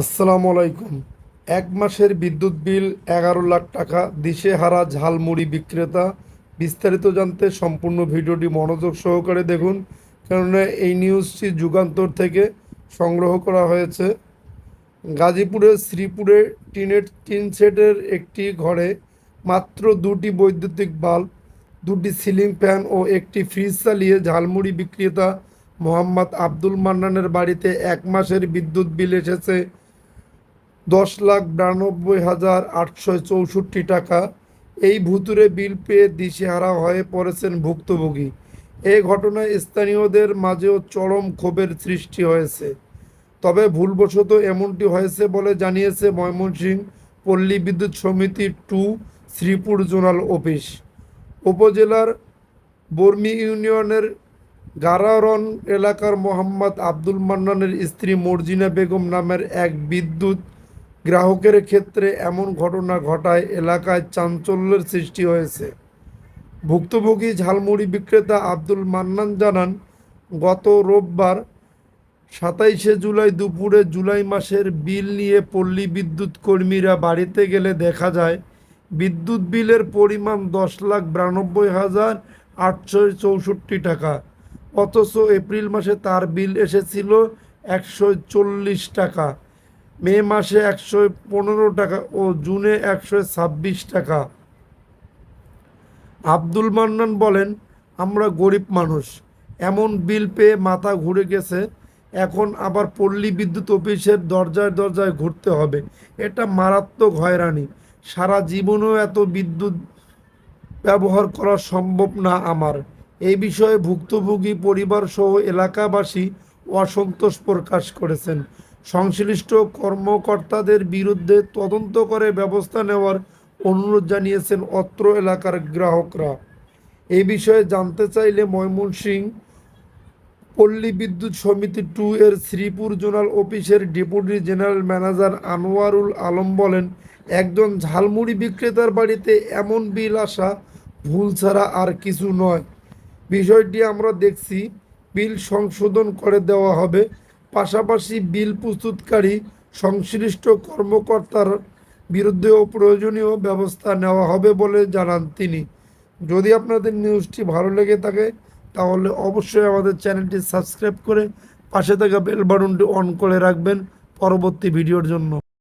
আসসালামু আলাইকুম। এক মাসের বিদ্যুৎ বিল এগারো লাখ টাকা, দিশেহারা ঝালমুড়ি বিক্রেতা। বিস্তারিত জানতে সম্পূর্ণ ভিডিওটি মনোযোগ সহকারে দেখুন, কেননা এই নিউজটি যুগান্তর থেকে সংগ্রহ করা হয়েছে। গাজীপুরের শ্রীপুরে টিনের টিন সেটের একটি ঘরে মাত্র দুটি বৈদ্যুতিক বাল্ব, দুটি সিলিং ফ্যান ও একটি ফ্রিজ চালিয়ে ঝালমুড়ি বিক্রেতা মোহাম্মদ আব্দুল মান্নানের বাড়িতে এক মাসের বিদ্যুৎ বিল এসেছে। দশ লাখ বিরানব্বই হাজার আটশো চৌষট্টি টাকা। এই ভুতুরে বিল পেয়ে দিশেহারা হয়ে পড়েছেন ভুক্তভোগী। এই ঘটনায় স্থানীয়দের মাঝেও চরম ক্ষোভের সৃষ্টি হয়েছে। তবে ভুলবশত এমনটি হয়েছে বলে জানিয়েছে ময়মনসিংহ পল্লী বিদ্যুৎ সমিতি টু শ্রীপুর জোনাল অফিস। উপজেলার বর্মি ইউনিয়নের গারারন এলাকার মোহাম্মদ আব্দুল মান্নানের স্ত্রী মর্জিনা বেগম নামের এক বিদ্যুৎ গ্রাহকের ক্ষেত্রে এমন ঘটনা ঘটায় এলাকায় চাঞ্চল্যের সৃষ্টি হয়েছে। ভুক্তভোগী ঝালমুড়ি বিক্রেতা আব্দুল মান্নান জানান, গত রোববার সাতাইশে জুলাই দুপুরে জুলাই মাসের বিল নিয়ে পল্লী বিদ্যুৎ কর্মীরা বাড়িতে গেলে দেখা যায়, বিদ্যুৎ বিলের পরিমাণ দশ লাখ বিরানব্বই হাজার আটশো চৌষট্টি টাকা। অথচ এপ্রিল মাসে তার বিল এসেছিল একশো চল্লিশ টাকা। মে মাসে একশো পনেরো টাকা ও জুনে একশো ছাব্বিশ টাকা। আব্দুল মান্নান বলেন, আমরা গরিব মানুষ। এমন বিল পেয়ে মাথা ঘুরে গেছে। এখন আবার পল্লী বিদ্যুৎ অফিসের দরজায় দরজায় ঘুরতে হবে। এটা মারাত্মক হয়রানি। সারা জীবনেও এত বিদ্যুৎ ব্যবহার করা সম্ভব না আমার। এই বিষয়ে ভুক্তভোগী পরিবারসহ এলাকাবাসী অসন্তোষ প্রকাশ করেছেন। সংশ্লিষ্ট কর্মকর্তাদের বিরুদ্ধে তদন্ত করে ব্যবস্থা নেওয়ার অনুরোধ জানিয়েছেন অত্র এলাকার গ্রাহকরা। এ বিষয়ে জানতে চাইলে ময়মনসিংহ পল্লী বিদ্যুৎ সমিতি টু এর শ্রীপুর জোনাল অফিসের deputy general manager Anwarul Alam বলেন, একজন ঝালমুড়ি বিক্রেতার বাড়িতে এমন বিল আসা ভুল ছাড়া আর কিছু নয়। বিষয়টি আমরা দেখছি, বিল সংশোধন করে দেওয়া হবে। পাশাপাশি বিল প্রস্তুতকারী সংশ্লিষ্ট কর্মকর্তার বিরুদ্ধেও প্রয়োজনীয় ব্যবস্থা নেওয়া হবে বলে জানান তিনি। যদি আপনাদের নিউজটি ভালো লেগে থাকে, তাহলে অবশ্যই আমাদের চ্যানেলটি সাবস্ক্রাইব করে পাশে থাকা বেল বাটনটি অন করে রাখবেন পরবর্তী ভিডিওর জন্য।